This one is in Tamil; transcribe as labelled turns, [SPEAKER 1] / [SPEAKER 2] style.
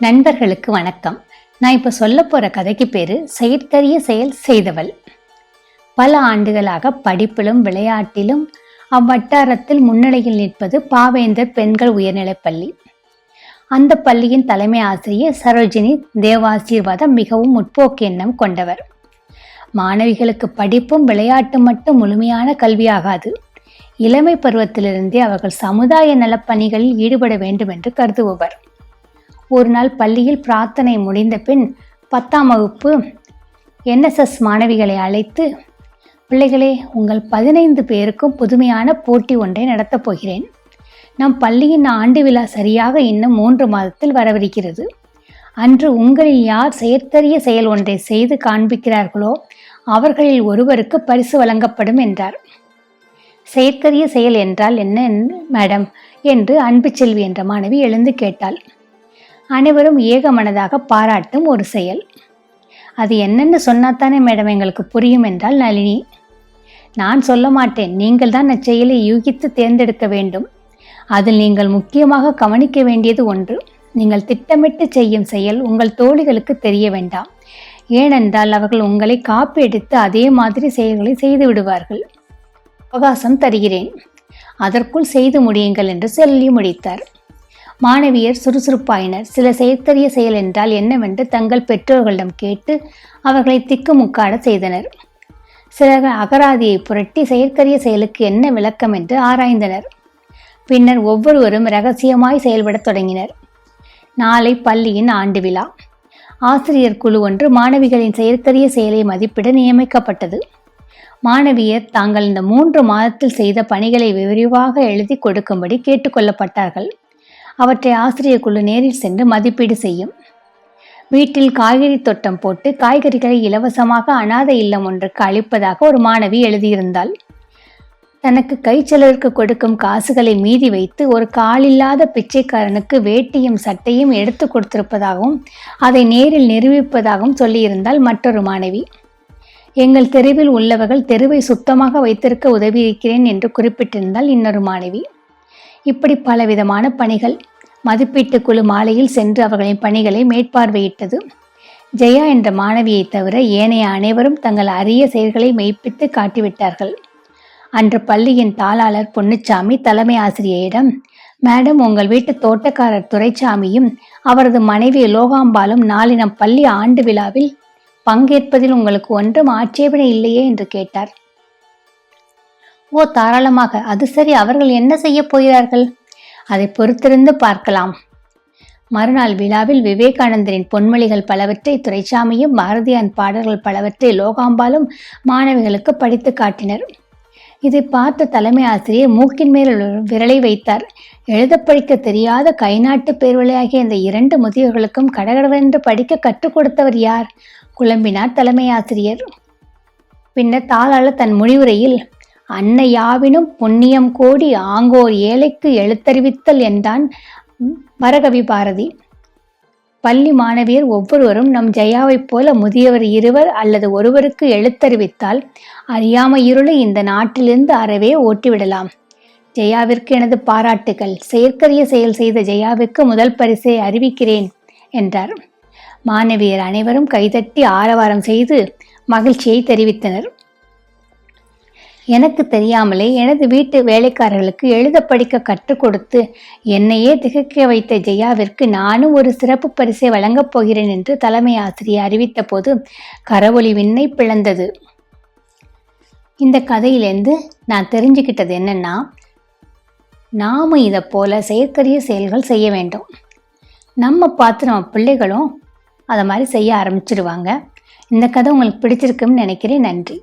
[SPEAKER 1] நண்பர்களுக்கு வணக்கம். நான் இப்போ சொல்ல போகிற கதைக்கு பேர் செயற்கரிய செயல் செய்தவள். பல ஆண்டுகளாக படிப்பிலும் விளையாட்டிலும் அவ்வட்டாரத்தில் முன்னிலையில் நிற்பது பாவேந்தர் பெண்கள் உயர்நிலைப் பள்ளி. அந்த பள்ளியின் தலைமை ஆசிரியர் சரோஜினி தேவாசீர்வாதம் மிகவும் முற்போக்கு எண்ணம் கொண்டவர். மாணவிகளுக்கு படிப்பும் விளையாட்டு மட்டும் முழுமையான கல்வியாகாது. இளமை பருவத்திலிருந்தே அவர்கள் சமுதாய நலப்பணிகளில் ஈடுபட வேண்டும் என்று கருதுபவர். ஒரு நாள் பள்ளியில் பிரார்த்தனை முடிந்த பின் பத்தாம் வகுப்பு என்எஸ்எஸ் மாணவிகளை அழைத்து பிள்ளைகளே உங்கள் பதினைந்து பேருக்கும் புதுமையான போட்டி ஒன்றை நடத்தப் போகிறேன். நம் பள்ளியின் ஆண்டு விழா சரியாக இன்னும் மூன்று மாதத்தில் வரவிருக்கிறது. அன்று உங்களில் யார் செயற்கரிய செயல் ஒன்றை செய்து காண்பிக்கிறார்களோ அவர்களில் ஒருவருக்கு பரிசு வழங்கப்படும் என்றார். செயற்கரிய செயல் என்றால் என்ன மேடம்? என்று அன்பு செல்வி என்ற மாணவி எழுந்து கேட்டாள். அனைவரும் ஏகமனதாக பாராட்டும் ஒரு செயல். அது என்னன்னு சொன்னாத்தானே மேடம் எங்களுக்கு புரியும் என்றால் நளினி. நான் சொல்ல மாட்டேன் நீங்கள் தான் அச்செயலை யூகித்து தேர்ந்தெடுக்க வேண்டும். அதில் நீங்கள் முக்கியமாக கவனிக்க வேண்டியது ஒன்று நீங்கள் திட்டமிட்டு செய்யும் செயல் உங்கள் தோழிகளுக்கு தெரிய வேண்டாம். ஏனென்றால் அவர்கள் உங்களை காப்பி எடுத்து அதே மாதிரி செயல்களை செய்து விடுவார்கள். அவகாசம் தருகிறேன். அதற்குள் செய்து முடியுங்கள் என்று சொல்லி முடித்தார். மாணவியர் சுறுசுறுப்பாயினர். சில செயற்கரிய செயல் என்றால் என்னவென்று தங்கள் பெற்றோர்களிடம் கேட்டு அவர்களை திக்குமுக்காட செய்தனர். சிலர் அகராதியை புரட்டி செயற்கரிய செயலுக்கு என்ன விளக்கம் என்று ஆராய்ந்தனர். பின்னர் ஒவ்வொருவரும் ரகசியமாய் செயல்படத் தொடங்கினர். நாளை பள்ளியின் ஆண்டு விழா. ஆசிரியர் குழு ஒன்று மாணவிகளின் செயற்கரிய செயலை மதிப்பிட நியமிக்கப்பட்டது. மாணவியர் தாங்கள் இந்த மூன்று மாதத்தில் செய்த பணிகளை விரிவாக எழுதி கொடுக்கும்படி கேட்டுக்கொள்ளப்பட்டார்கள் அவற்றை ஆசிரியர் குழு நேரில் சென்று மதிப்பீடு செய்யும். வீட்டில் காய்கறி தோட்டம் போட்டு காய்கறிகளை இலவசமாக அனாதை இல்லம் ஒன்றுக்கு அளிப்பதாக ஒரு மாணவி எழுதியிருந்தாள். தனக்கு கைச்செலவிற்கு கொடுக்கும் காசுகளை மீதி வைத்து ஒரு காலில்லாத பிச்சைக்காரனுக்கு வேட்டியும் சட்டையும் எடுத்து கொடுத்திருப்பதாகவும் அதை நேரில் நிரூபிப்பதாகவும் சொல்லியிருந்தால் மற்றொரு மாணவி. எங்கள் தெருவில் உள்ளவர்கள் தெருவை சுத்தமாக வைத்திருக்க உதவியிருக்கிறேன் என்று குறிப்பிட்டிருந்தால் இன்னொரு மாணவி. இப்படி பலவிதமான பணிகள் மதிப்பீட்டு குழு மாலையில் சென்று அவர்களின் பணிகளை மேற்பார்வையிட்டது. ஜெயா என்ற மாணவியை தவிர ஏனைய அனைவரும் தங்கள் அரிய செயல்களை மெய்ப்பித்து காட்டிவிட்டார்கள். அன்று பள்ளியின் தாளாளர் பொன்னுச்சாமி தலைமை ஆசிரியரிடம் மேடம் உங்கள் வீட்டு தோட்டக்காரர் துரைச்சாமியும் அவரது மனைவி லோகாம்பாலும் நாளினம் பள்ளி ஆண்டு விழாவில் பங்கேற்பதில் உங்களுக்கு ஒன்றும் ஆட்சேபனை இல்லையே? என்று கேட்டார். ஓ தாராளமாக. அது சரி அவர்கள் என்ன செய்ய போகிறார்கள்? அதை பொறுத்திருந்து பார்க்கலாம். மறுநாள் விழாவில் விவேகானந்தரின் பொன்மொழிகள் பலவற்றை துரைசாமியும் பாரதியான் பாடல்கள் பலவற்றை லோகாம்பாலும் மாணவிகளுக்கு படித்து காட்டினர். இதை பார்த்த தலைமை ஆசிரியர் மூக்கின் மேல் விரலை வைத்தார். எழுத படிக்க தெரியாத கைநாட்டு பேர்வழியாகிய இந்த இரண்டு முதியவர்களுக்கும் கடகடவென்று படிக்க கற்றுக் கொடுத்தவர் யார்? குழம்பினார் தலைமை ஆசிரியர். பின்னர் தாளாளர் தன் முடிவுரையில் அன்னையாவினும் புண்ணியம் கோடி ஆங்கோர் ஏழைக்கு எழுத்தறிவித்தல் என்றான் வரகவி பாரதி. பள்ளி மாணவியர் ஒவ்வொருவரும் நம் ஜெயாவைப் போல முதியவர் இருவர் அல்லது ஒருவருக்கு எழுத்தறிவித்தால் அறியாம இருளை இந்த நாட்டிலிருந்து அறவே ஓட்டிவிடலாம். ஜெயாவிற்கு எனது பாராட்டுகள் செயற்கரிய செயல் செய்த ஜெயாவிற்கு முதல் பரிசை அறிவிக்கிறேன் என்றார். மாணவியர் அனைவரும் கைதட்டி ஆரவாரம் செய்து மகிழ்ச்சியை தெரிவித்தனர். எனக்கு தெரியாமலே எனது வீட்டு வேலைக்காரர்களுக்கு எழுத படிக்க கற்றுக் கொடுத்து என்னையே திகைக்க வைத்த ஜெயாவிற்கு நானும் ஒரு சிறப்பு பரிசை வழங்கப் போகிறேன் என்று தலைமை ஆசிரியர் அறிவித்த போது கரவொலி விண்ணை பிளந்தது. இந்த கதையிலேருந்து நான் தெரிஞ்சுக்கிட்டது என்னென்னா நாம் இதை போல செயற்கரிய செயல்கள் செய்ய வேண்டும். நம்ம பார்த்து நம்ம பிள்ளைகளும் அதை மாதிரி செய்ய ஆரம்பிச்சிடுவாங்க இந்த கதை உங்களுக்கு பிடிச்சிருக்குன்னு நினைக்கிறேன். நன்றி.